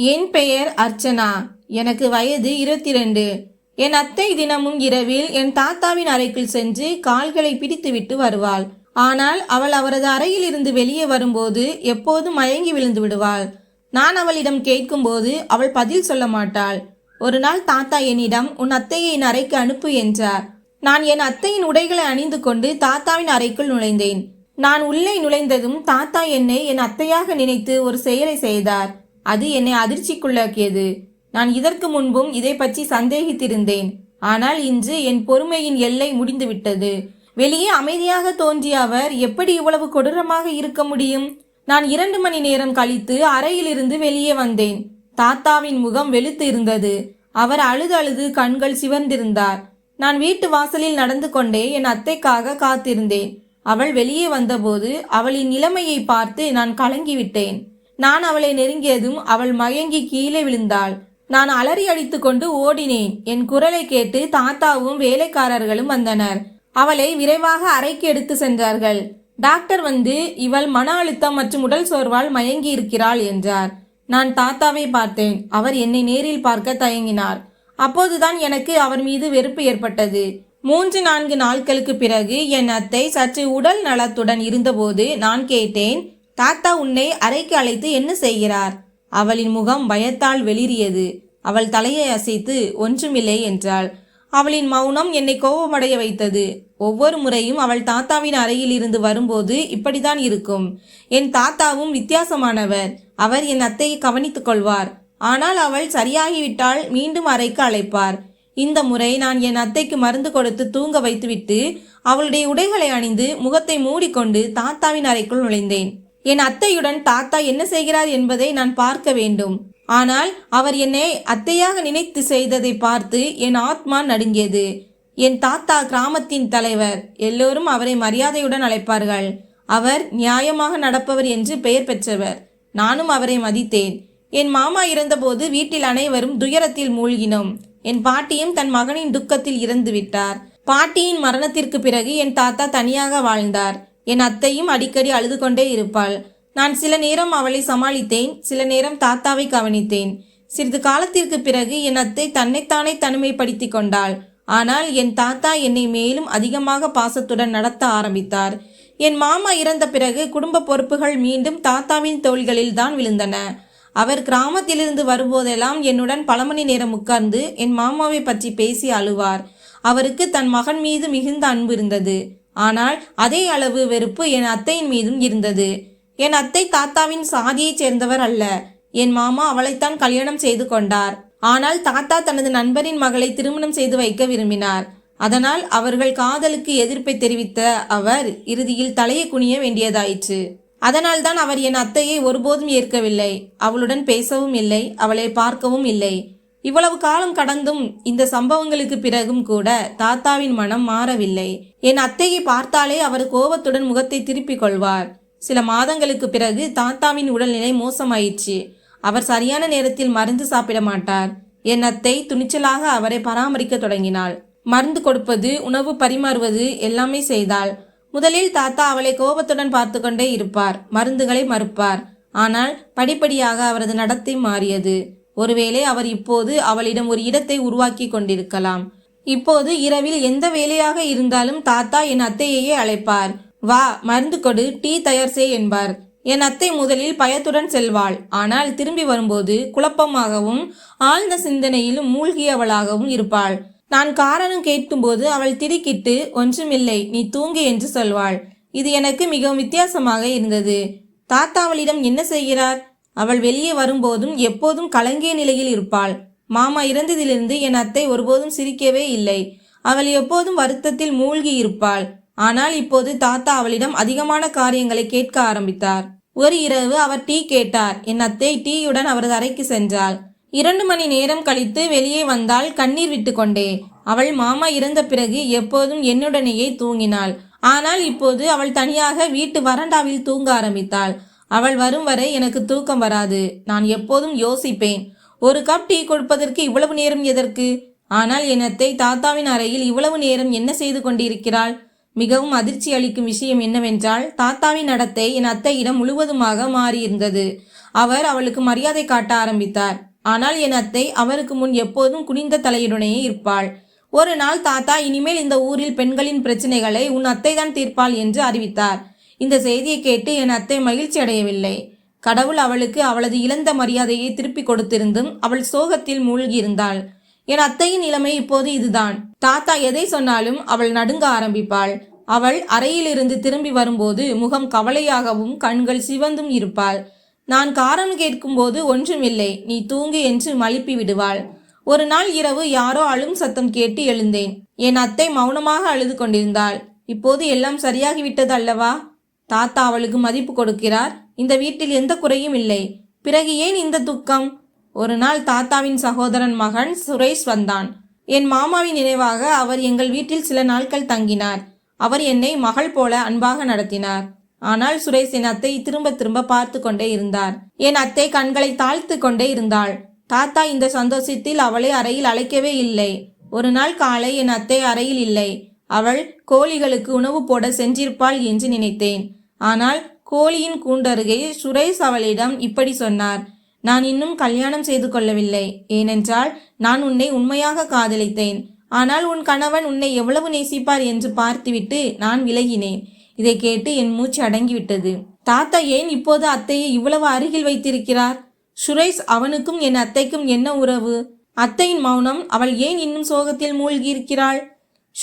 என் பெயர் அர்ச்சனா. எனக்கு வயது இருபத்தி ரெண்டு என் அத்தை தினமும் இரவில் என் தாத்தாவின் அறைக்குள் சென்று கால்களை பிடித்துவிட்டு வருவாள். ஆனால் அவள் அவரது அறையில் இருந்து வெளியே வரும்போது எப்போது மயங்கி விழுந்து விடுவாள். நான் அவளிடம் கேட்கும்போது அவள் பதில் சொல்ல மாட்டாள். ஒரு நாள் தாத்தா என்னிடம் உன் அத்தையை என் அறைக்கு அனுப்பு என்றார். நான் என் அத்தையின் உடைகளை அணிந்து கொண்டு தாத்தாவின் அறைக்குள் நுழைந்தேன். நான் உள்ளே நுழைந்ததும் தாத்தா என்னை என் அத்தையாக நினைத்து ஒரு செயலை செய்தார். அது என்னை அதிர்ச்சிக்குள்ளாக்கியது. நான் இதற்கு முன்பும் இதை பற்றி சந்தேகித்திருந்தேன். ஆனால் இன்று என் பொறுமையின் எல்லை முடிந்துவிட்டது. வெளியே அமைதியாக தோன்றிய அவர் எப்படி இவ்வளவு கொடூரமாக இருக்க முடியும்? நான் இரண்டு மணி நேரம் கழித்து அறையிலிருந்து வெளியே வந்தேன். தாத்தாவின் முகம் வெளுத்து இருந்தது. அவர் அழுது அழுது கண்கள் சிவந்திருந்தார். நான் வீட்டு வாசலில் நடந்து கொண்டே என் அத்தைக்காக காத்திருந்தேன். அவள் வெளியே வந்தபோது அவளின் நிலைமையை பார்த்து நான் கலங்கிவிட்டேன். நான் அவளை நெருங்கியதும் அவள் மயங்கி கீழே விழுந்தாள். நான் அலறி அடித்துக்கொண்டு ஓடினேன். என் குரலை கேட்டு தாத்தாவும் வேலைக்காரர்களும் வந்தனர். அவளை விரைவாக அறைக்கு எடுத்து சென்றார்கள். டாக்டர் வந்து இவள் மன அழுத்தம் மற்றும் உடல் சோர்வால் மயங்கி இருக்கிறாள் என்றார். நான் தாத்தாவை பார்த்தேன். அவர் என்னை நேரில் பார்க்க தயங்கினார். அப்போதுதான் எனக்கு அவர் மீது வெறுப்பு ஏற்பட்டது. மூன்று நான்கு நாட்களுக்கு பிறகு என் அத்தை சற்று உடல் நலத்துடன் இருந்தபோது நான் கேட்டேன் தாத்தா உன்னை அறைக்கு அழைத்து என்ன செய்கிறார்? அவளின் முகம் பயத்தால் வெளிரியது அவள் தலையை அசைத்து ஒன்றுமில்லை என்றாள். அவளின் மௌனம் என்னை கோபமடைய வைத்தது. ஒவ்வொரு முறையும் அவள் தாத்தாவின் அறையில் இருந்து வரும்போது இப்படிதான் இருக்கும். என் தாத்தாவும் வித்தியாசமானவர். அவர் என் அத்தையை கவனித்துக் கொள்வார். ஆனால் அவள் சரியாகிவிட்டால் மீண்டும் அறைக்கு அழைப்பார். இந்த முறை நான் என் அத்தைக்கு மருந்து கொடுத்து தூங்க வைத்துவிட்டு அவளுடைய உடைகளை அணிந்து முகத்தை மூடிக்கொண்டு தாத்தாவின் அறைக்குள் நுழைந்தேன். என் அத்தையுடன் தாத்தா என்ன செய்கிறார் என்பதை நான் பார்க்க வேண்டும். ஆனால் அவர் என்னை அத்தையாக நினைத்து செய்ததை பார்த்து என் ஆத்மா நடுங்கியது. என் தாத்தா கிராமத்தின் தலைவர். எல்லோரும் அவரை மரியாதையுடன் அழைப்பார்கள். அவர் நியாயமாக நடப்பவர் என்று பெயர் பெற்றவர். நானும் அவரை மதித்தேன். என் மாமா இறந்தபோது வீட்டில் அனைவரும் துயரத்தில் மூழ்கினோம். என் பாட்டியும் தன் மகனின் துக்கத்தில் இறந்து விட்டார் பாட்டியின் மரணத்திற்கு பிறகு என் தாத்தா தனியாக வாழ்ந்தார். என் அத்தையும் அடிக்கடி அழுது கொண்டே இருப்பாள். நான் சில நேரம் அவளை சமாளித்தேன். சில நேரம் தாத்தாவை கவனித்தேன். சிறிது காலத்திற்கு பிறகு என் அத்தை தன்னைத்தானே தனிமைப்படுத்திக் கொண்டாள். ஆனால் என் தாத்தா என்னை மேலும் அதிகமாக பாசத்துடன் நடத்த ஆரம்பித்தார். என் மாமா இறந்த பிறகு குடும்ப பொறுப்புகள் மீண்டும் தாத்தாவின் தோள்களில் தான் விழுந்தன. அவர் கிராமத்திலிருந்து வரும்போதெல்லாம் என்னுடன் பல மணி நேரம் உட்கார்ந்து என் மாமாவை பற்றி பேசி அழுவார். அவருக்கு தன் மகன் மீது மிகுந்த அன்பு இருந்தது. ஆனால் அதே அளவு வெறுப்பு என் அத்தையின் மீதும் இருந்தது. என் அத்தை தாத்தாவின் சாதியைச் சேர்ந்தவர் அல்ல. என் மாமா அவளைத்தான் கல்யாணம் செய்து கொண்டார். ஆனால் தாத்தா தனது நண்பரின் மகளை திருமணம் செய்து வைக்க விரும்பினார். அதனால் அவர்கள் காதலுக்கு எதிர்ப்பை தெரிவித்த அவர் இறுதியில் தலையை குனிய வேண்டியதாயிற்று. அதனால்தான் அவர் என் அத்தையை ஒருபோதும் ஏற்கவில்லை. அவளுடன் பேசவும் இல்லை. அவளை பார்க்கவும் இல்லை. இவ்வளவு காலம் கடந்தும் இந்த சம்பவங்களுக்கு பிறகும் கூட தாத்தாவின் மனம் மாறவில்லை. என் அத்தையை பார்த்தாலே அவர் கோபத்துடன் முகத்தை திருப்பிக் கொள்வார். சில மாதங்களுக்கு பிறகு தாத்தாவின் உடல்நிலை மோசமாயிற்று. அவர் சரியான நேரத்தில் மருந்து சாப்பிட மாட்டார். என் அத்தை துணிச்சலாக அவரை பராமரிக்க தொடங்கினாள். மருந்து கொடுப்பது உணவு பரிமாறுவது எல்லாமே செய்தாள். முதலில் தாத்தா அவளை கோபத்துடன் பார்த்து கொண்டே இருப்பார். மருந்துகளை மறுப்பார். ஆனால் படிப்படியாக அவரது நடத்தை மாறியது. ஒருவேளை அவர் இப்போது அவளிடம் ஒரு இடத்தை உருவாக்கி கொண்டிருக்கலாம். இப்போது இரவில் எந்த வேலையாக இருந்தாலும் தாத்தா என் அத்தையையே அழைப்பார். வா மருந்து கொடு டீ தயார் செய் என்பார். என் அத்தை முதலில் பயத்துடன் செல்வாள். ஆனால் திரும்பி வரும்போது குழப்பமாகவும் ஆழ்ந்த சிந்தனையிலும் மூழ்கியவளாகவும் இருப்பாள். நான் காரணம் கேட்கும்போது அவள் திடுக்கிட்டு ஒன்றுமில்லை நீ தூங்கு என்று சொல்வாள். இது எனக்கு மிகவும் வித்தியாசமாக இருந்தது. தாத்தா அவளிடம் என்ன செய்கிறார்? அவள் வெளியே வரும்போதும் எப்போதும் கலங்கிய நிலையில் இருப்பாள். மாமா இறந்ததிலிருந்து என் அத்தை ஒருபோதும் சிரிக்கவே இல்லை. அவள் எப்போதும் வருத்தத்தில் மூழ்கி இருப்பாள். ஆனால் இப்போது தாத்தா அவளிடம் அதிகமான காரியங்களை கேட்க ஆரம்பித்தார். ஒரு இரவு அவர் டீ கேட்டார். என் அத்தை டீயுடன் அவரது அறைக்கு சென்றாள். இரண்டு மணி நேரம் கழித்து வெளியே வந்தால் கண்ணீர் விட்டுக்கொண்டே அவள் மாமா இறந்த பிறகு எப்போதும் என்னுடனேயே தூங்கினாள். ஆனால் இப்போது அவள் தனியாக வீட்டு வறண்டாவில் தூங்க ஆரம்பித்தாள். அவள் வரும் வரை எனக்கு தூக்கம் வராது. நான் எப்போதும் யோசிப்பேன். ஒரு கப் டீ கொடுப்பதற்கு இவ்வளவு நேரம் எதற்கு? ஆனால் என் அத்தை தாத்தாவின் அறையில் இவ்வளவு நேரம் என்ன செய்து கொண்டிருக்கிறாள்? மிகவும் அதிர்ச்சி அளிக்கும் விஷயம் என்னவென்றால் தாத்தாவின் நடத்தை என் அத்தையிடம் முழுவதுமாக மாறியிருந்தது. அவர் அவளுக்கு மரியாதை காட்ட ஆரம்பித்தார். ஆனால் என் அத்தை அவருக்கு முன் எப்போதும் குனிந்த தலையுடனேயே இருப்பாள். ஒரு நாள் தாத்தா இனிமேல் இந்த ஊரில் பெண்களின் பிரச்சனைகளை உன் அத்தை தான் தீர்ப்பாள் என்று அறிவித்தார். இந்த செய்தியை கேட்டு என் அத்தை மகிழ்ச்சி அடையவில்லை. கடவுள் அவளுக்கு அவளது இழந்த மரியாதையை திருப்பிக் கொடுத்திருந்தும் அவள் சோகத்தில் மூழ்கியிருந்தாள் என் அத்தையின் நிலைமை இப்போது இதுதான். தாத்தா எதை சொன்னாலும் அவள் நடுங்க ஆரம்பிப்பாள். அவள் அறையிலிருந்து திரும்பி வரும்போது முகம் கவலையாகவும் கண்கள் சிவந்தும் இருப்பாள். நான் காரணம் கேட்கும்போது ஒன்றுமில்லை. நீ தூங்கு என்று மழுப்பி விடுவாள். ஒரு நாள் இரவு யாரோ அழும் சத்தம் கேட்டு எழுந்தேன். என் அத்தை மௌனமாக அழுது கொண்டிருந்தாள். இப்போது எல்லாம் சரியாகிவிட்டது அல்லவா? தாத்தா அவளுக்கு மதிப்பு கொடுக்கிறார். இந்த வீட்டில் எந்த குறையும் இல்லை. பிறகு ஏன் இந்த துக்கம்? ஒரு நாள் தாத்தாவின் சகோதரன் மகன் சுரேஷ் வந்தான். என் மாமாவின் நினைவாக அவர் எங்கள் வீட்டில் சில நாட்கள் தங்கினார். அவர் என்னை மகள் போல அன்பாக நடத்தினார். ஆனால் சுரேஷ் என் அத்தை திரும்ப திரும்ப பார்த்து கொண்டே இருந்தார். என் அத்தை கண்களை தாழ்த்து கொண்டே இருந்தாள். தாத்தா இந்த சந்தோஷத்தில் அவளை அறையில் அழைக்கவே இல்லை. ஒரு நாள் காலை என் அத்தை அறையில் இல்லை. அவள் கோழிகளுக்கு உணவு போட சென்றிருப்பாள் என்று நினைத்தேன். ஆனால் கோழியின் கூண்டருகே சுரேஷ் அவளிடம் இப்படி சொன்னார் நான் இன்னும் கல்யாணம் செய்து கொள்ளவில்லை. ஏனென்றால் நான் உன்னை உண்மையாக காதலித்தேன். ஆனால் உன் கணவன் உன்னை எவ்வளவு நேசிப்பார் என்று பார்த்துவிட்டு நான் விலகினேன். இதை கேட்டு என் மூச்சு அடங்கிவிட்டது. தாத்தா ஏன் இப்போது அத்தையை இவ்வளவு அருகில் வைத்திருக்கிறார்? சுரேஷ் அவனுக்கும் என் அத்தைக்கும் என்ன உறவு? அத்தையின் மௌனம் அவள் ஏன் இன்னும் சோகத்தில் மூழ்கியிருக்கிறாள்?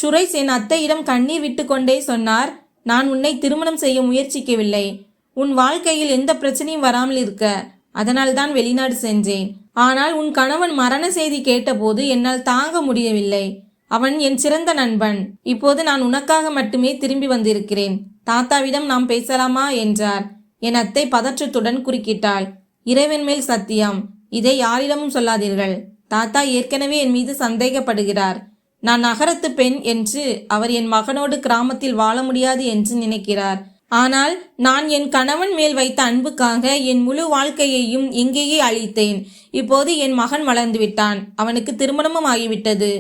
சுரேஷ் என் அத்தையிடம் கண்ணீர் விட்டுக்கொண்டே சொன்னார் நான் உன்னை திருமணம் செய்ய முயற்சிக்கவில்லை. உன் வாழ்க்கையில் எந்த பிரச்சனையும் வராமல் இருக்க. அதனால்தான் வெளிநாடு சென்றேன். ஆனால் உன் கணவன் மரண செய்தி கேட்டபோது என்னால் தாங்க முடியவில்லை. அவன் என் சிறந்த நண்பன். இப்போது நான் உனக்காக மட்டுமே திரும்பி வந்திருக்கிறேன். தாத்தாவிடம் நாம் பேசலாமா? என்றார். என் அத்தை பதற்றத்துடன் குறுக்கிட்டாள். இறைவன் மேல் சத்தியம். இதை யாரிடமும் சொல்லாதீர்கள். தாத்தா ஏற்கனவே என் மீது சந்தேகப்படுகிறார். நான் நகரத்து பெண் என்று அவர் என் மகனோடு கிராமத்தில் வாழ முடியாது என்று நினைக்கிறார். ஆனால் நான் என் கணவன் மேல் வைத்த அன்புக்காக என் முழு வாழ்க்கையையும் இங்கேயே அழித்தேன். இப்போது என் மகன் வளர்ந்து விட்டான். அவனுக்கு திருமணமும் ஆகிவிட்டது.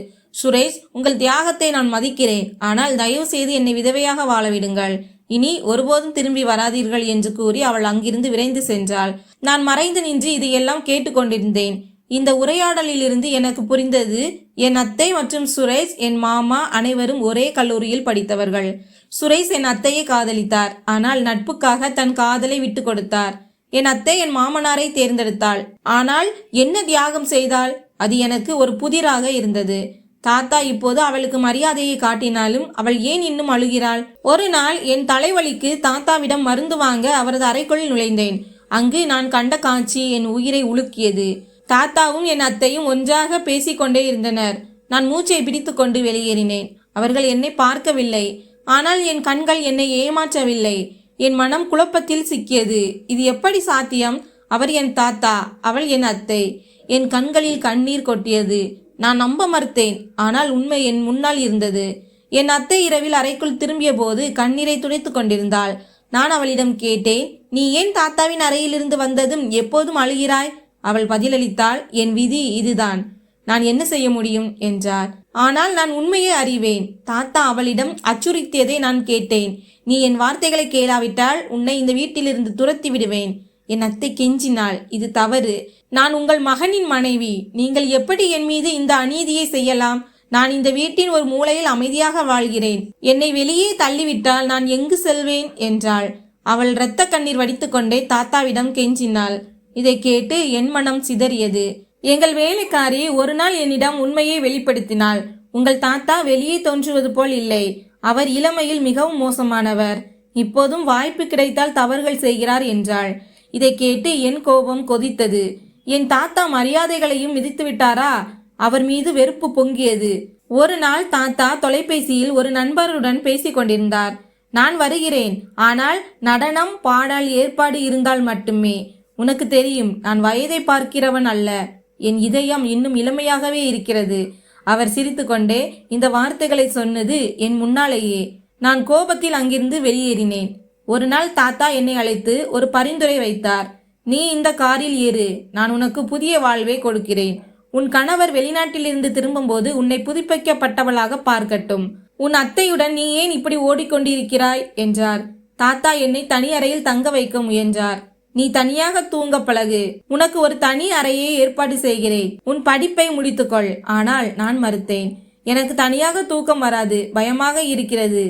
சுரேஷ் உங்கள் தியாகத்தை நான் மதிக்கிறேன். ஆனால் தயவு செய்து என்னை விதவையாக வாழ விடுங்கள். இனி ஒருபோதும் திரும்பி வராதீர்கள் என்று கூறி அவள் அங்கிருந்து விரைந்து சென்றாள். நான் மறைந்து நின்று இதையெல்லாம் கேட்டுக்கொண்டிருந்தேன். இந்த உரையாடலிலிருந்து எனக்கு புரிந்தது என் அத்தை மற்றும் சுரேஷ் என் மாமா அனைவரும் ஒரே கல்லூரியில் படித்தவர்கள். சுரேஷ் என் அத்தையை காதலித்தார். ஆனால் நட்புக்காக தன் காதலை விட்டு கொடுத்தார். என் அத்தை என் மாமனாரை தேர்ந்தெடுத்தாள். ஆனால் என்ன தியாகம் செய்தாள்? அது எனக்கு ஒரு புதிராக இருந்தது. தாத்தா இப்போது அவளுக்கு மரியாதையை காட்டினாலும் அவள் ஏன் இன்னும் அழுகிறாள்? ஒரு நாள் என் தலைவலிக்கு தாத்தாவிடம் மருந்து வாங்க அவரது அறைக்குள் நுழைந்தேன். அங்கு நான் கண்ட காட்சி என் உயிரை உலுக்கியது. தாத்தாவும் என் அத்தையும் ஒன்றாக பேசிக்கொண்டே இருந்தனர். நான் மூச்சை பிடித்துக்கொண்டு வெளியேறினேன். அவர்கள் என்னை பார்க்கவில்லை. ஆனால் என் கண்கள் என்னை ஏமாற்றவில்லை. என் மனம் குழப்பத்தில் சிக்கியது. இது எப்படி சாத்தியம்? அவர் என் தாத்தா அவள் என் அத்தை. என் கண்களில் கண்ணீர் கொட்டியது. நான் நம்ப மறுத்தேன். ஆனால் உண்மை என் முன்னால் இருந்தது. என் அத்தை இரவில் அறைக்குள் திரும்பிய போது கண்ணீரை துடைத்துக் கொண்டிருந்தாள். நான் அவளிடம் கேட்டேன் நீ ஏன் தாத்தாவின் அறையிலிருந்து வந்ததும் எப்போதும் அழுகிறாய்? அவள் பதிலளித்தாள் என் விதி இதுதான். நான் என்ன செய்ய முடியும்? என்றார். ஆனால் நான் உண்மையை அறிவேன். தாத்தா அவளிடம் அச்சுறுத்தியதை நான் கேட்டேன். நீ என் வார்த்தைகளை கேளாவிட்டால் உன்னை இந்த வீட்டிலிருந்து துரத்தி விடுவேன். என் அத்தை கெஞ்சினாள். இது தவறு. நான் உங்கள் மகனின் மனைவி. நீங்கள் எப்படி என் மீது இந்த அநீதியை செய்யலாம்? நான் இந்த வீட்டின் ஒரு மூலையில் அமைதியாக வாழ்கிறேன். என்னை வெளியே தள்ளிவிட்டால் நான் எங்கு செல்வேன்? என்றாள். அவள் இரத்த கண்ணீர் வடித்துக்கொண்டே தாத்தாவிடம் கெஞ்சினாள். இதை கேட்டு என் மனம் சிதறியது. எங்கள் வேலைக்காரி ஒரு நாள் என்னிடம் உண்மையை வெளிப்படுத்தினாள். உங்கள் தாத்தா வெளியே தோன்றுவது போல் இல்லை. அவர் இளமையில் மிகவும் மோசமானவர். இப்போதும் வாய்ப்பு கிடைத்தால் தவறுகள் செய்கிறார் என்றாள். இதை கேட்டு என் கோபம் கொதித்தது. என் தாத்தா மரியாதைகளையும் மிதித்து விட்டாரா? அவர் மீது வெறுப்பு பொங்கியது. ஒரு நாள் தாத்தா தொலைபேசியில் ஒரு நண்பருடன் பேசிக் கொண்டிருந்தார். நான் வருகிறேன். ஆனால் நடனம் பாடல் ஏற்பாடு இருந்தால் மட்டுமே. உனக்கு தெரியும் நான் வயதை பார்க்கிறவன் அல்ல. என் இதயம் இன்னும் இளமையாகவே இருக்கிறது. அவர் சிரித்துக்கொண்டே இந்த வார்த்தைகளை சொன்னது என் முன்னாலேயே. நான் கோபத்தில் அங்கிருந்து வெளியேறினேன். ஒரு நாள் தாத்தா என்னை அழைத்து ஒரு பரிந்துரை வைத்தார். நீ இந்த காரில் ஏறு. நான் உனக்கு புதிய வாழ்வை கொடுக்கிறேன். உன் கணவர் வெளிநாட்டிலிருந்து திரும்பும்போது உன்னை புதுப்பிக்கப்பட்டவளாக பார்க்கட்டும். உன் அத்தையுடன் நீ ஏன் இப்படி ஓடிக்கொண்டிருக்கிறாய்? என்றார். தாத்தா என்னை தனி அறையில் தங்க வைக்க முயன்றார். நீ தனியாக தூங்க பழகு. உனக்கு ஒரு தனி அறையை ஏற்பாடு செய்கிறேன். உன் படிப்பை முடித்துக்கொள். ஆனால் நான் மறுத்தேன். எனக்கு தனியாக தூக்கம் வராது. பயமாக இருக்கிறது.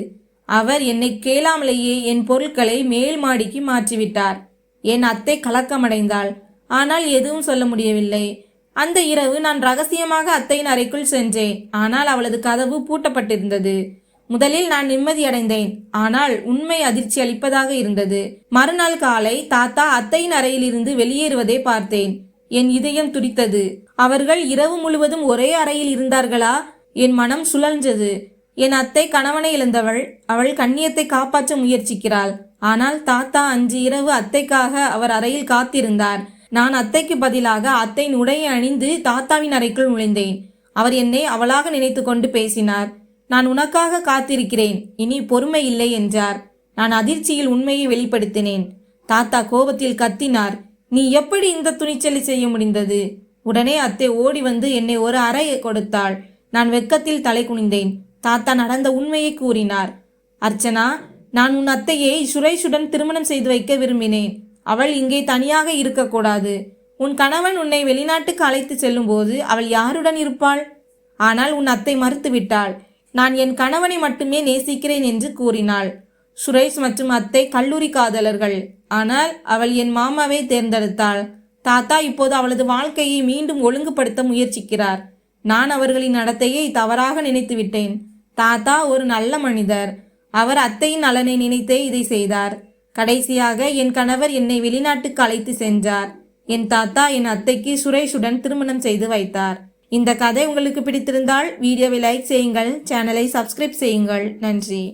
அவர் என்னை கேளாமலேயே என் பொருட்களை மேல் மாடிக்கு மாற்றிவிட்டார். என் அத்தை கலக்கமடைந்தாள். ஆனால் எதுவும் சொல்ல முடியவில்லை. அந்த இரவு நான் ரகசியமாக அத்தையின் அறைக்குள் சென்றேன். ஆனால் அவளது கதவு பூட்டப்பட்டிருந்தது. முதலில் நான் நிம்மதியடைந்தேன். ஆனால் உண்மை அதிர்ச்சி அளிப்பதாக இருந்தது. மறுநாள் காலை தாத்தா அத்தையின் அறையிலிருந்து வெளியேறுவதை பார்த்தேன். என் இதயம் துடித்தது. அவர்கள் இரவு முழுவதும் ஒரே அறையில் இருந்தார்களா? என் மனம் சுழன்றது. என் அத்தை கணவனை இழந்தவள். அவள் கண்ணியத்தை காப்பாற்ற முயற்சிக்கிறாள். ஆனால் தாத்தா அன்று இரவு அத்தைக்காக அவர் அறையில் காத்திருந்தார். நான் அத்தைக்கு பதிலாக அத்தையின் உடையை அணிந்து தாத்தாவின் அறைக்குள் நுழைந்தேன். அவர் என்னை அவளாக நினைத்து கொண்டு பேசினார். நான் உனக்காக காத்திருக்கிறேன். இனி பொறுமை இல்லை என்றார். நான் அதிர்ச்சியில் உண்மையை வெளிப்படுத்தினேன். தாத்தா கோபத்தில் கத்தினார். நீ எப்படி இந்த துணிச்சலை செய்ய முடிந்தது? உடனே அத்தை ஓடி வந்து என்னை ஒரு அறை கொடுத்தாள். நான் வெக்கத்தில் தலை குனிந்தேன். தாத்தா நடந்த உண்மையை கூறினார். அர்ச்சனா நான் உன் அத்தையை சுரேஷுடன் திருமணம் செய்து வைக்க விரும்பினேன். அவள் இங்கே தனியாக இருக்கக்கூடாது. உன் கணவன் உன்னை வெளிநாட்டுக்கு அழைத்து செல்லும்போது அவள் யாருடன் இருப்பாள்? ஆனால் உன் அத்தை மறுத்துவிட்டாள். நான் என் கணவனை மட்டுமே நேசிக்கிறேன் என்று கூறினாள். சுரேஷ் மற்றும் அத்தை கல்லூரி காதலர்கள். ஆனால் அவள் என் மாமாவை தேர்ந்தெடுத்தாள். தாத்தா இப்போது அவளது வாழ்க்கையை மீண்டும் ஒழுங்குபடுத்த முயற்சிக்கிறார். நான் அவர்களின் நடத்தையை தவறாக நினைத்து விட்டேன் தாத்தா ஒரு நல்ல மனிதர். அவர் அத்தையின் நலனை நினைத்தே இதை செய்தார். கடைசியாக என் கணவர் என்னை வெளிநாட்டுக்கு அழைத்து சென்றார். என் தாத்தா என் அத்தைக்கு சுரேஷுடன் திருமணம் செய்து வைத்தார். இந்த கதை உங்களுக்கு பிடித்திருந்தால் வீடியோவை லைக் செய்யுங்கள் சேனலை சப்ஸ்கிரைப் செய்யுங்கள். நன்றி.